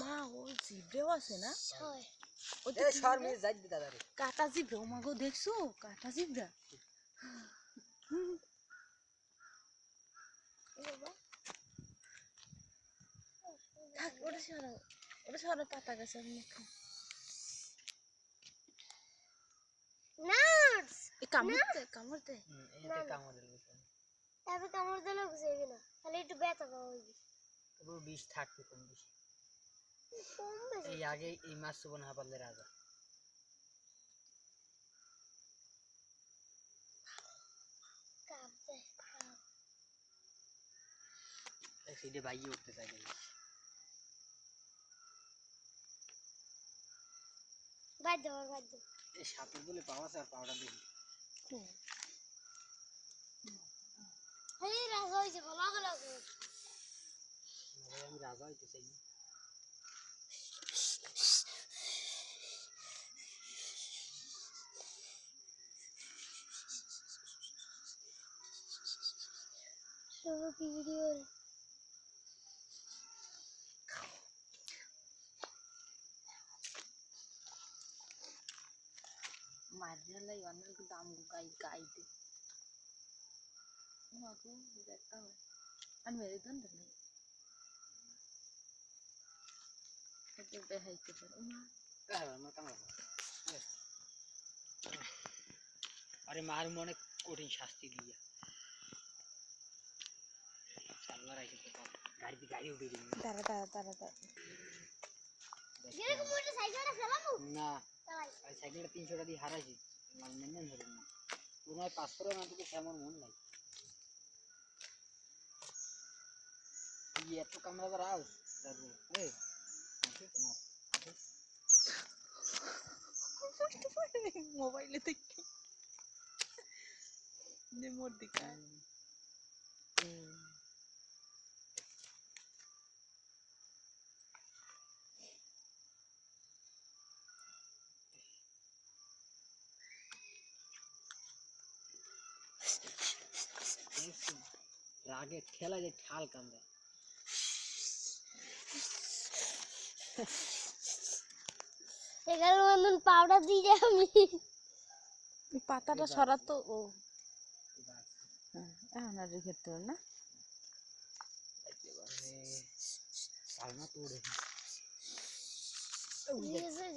মা ও আছে না ও এ সর মিস যাই দি রে। কাটা জিব্রা ও মা গো দেখছ? কাটা জিব্রা থাক ওটা সরাও ওটা সরাও পাতা গাছে মুখে নার্স! এ কামড়তে কামড়তে হুম, কামড় দিল তারপর কামড় বুঝে না। খালি একটু ব্যথা পাওয়া হইবে তবু বিষ থাকবে কম বেশি। কমবে এই আগে এই মাছ শুভ না পারলে রাজা। কাঁপতে সিটে বাইয়ে উঠতে চাই দেখি। বাধ্য হওয়ার বাধ্য এই সাপের বলে পাওয়া আছে আর পাওয়াটা দেখি রাজা হয়েছে ভালো ভালো নাহলে আমি রাজা হইতে চাই না। সব ভিডিও মারিয়ালা ইয়ানের কিন্তু আমগো গাই গাইতে মাগো দেখতা হয় আর মেরে দন নেই এটা বেহাইতে পারে ও মা হ্যাঁ, আমার কামড় খাওয়া। হ্যাঁ। আরে মার মনে কঠিন শাস্তি দিয়া চাল্লা রাখি গাড়িতে গাড়ি উঠে দিবি দাঁড়া দাঁড়া দাঁড়া দাঁড়া এরকম মোটর সাইকেলটা চালাবো না সাইকেলটা তিনশো টাকা দিয়ে হারাইছি মাল মেনে ধরুন না তোর নয় পাঁচ করে না তোকে আমার মন নাই তুই এত কামড়াবার আস দাদু এ আছে তোমার আছে? মোবাইলে দেখি যে মোর দিকা দেখছি, রাগে খেলা যে ঠাল কামড়া এগারো বন্ধন পাউডার দিয়ে যাই আমি পাতাটা সরাতো ও হ্যাঁ এখন আর রেখে তো না তোড়ে হয়ে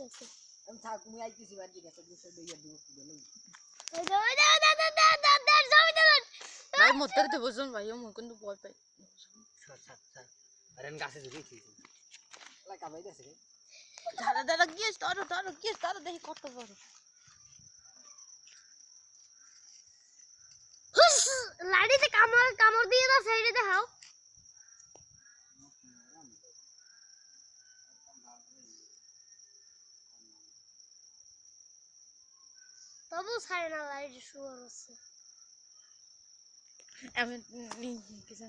আমি থাক মুই আইতেছি বাড়ি গেছে দুশো দূর। ভাই মোতার তে বসুন ভাই মুই কিন্তু ভয় পাই আরে গাছে দাঁড়া দাঁড়া গিয়েছ ধরো ধরো গিয়েছ ধরো দেখি কত বড়। হুস, লাঠিতে কামড় কামড় দিয়ে দাও সাইডে দেখাও। তবু ছাড়ে না লাইট শুয়ার হচ্ছে। আমি কিছু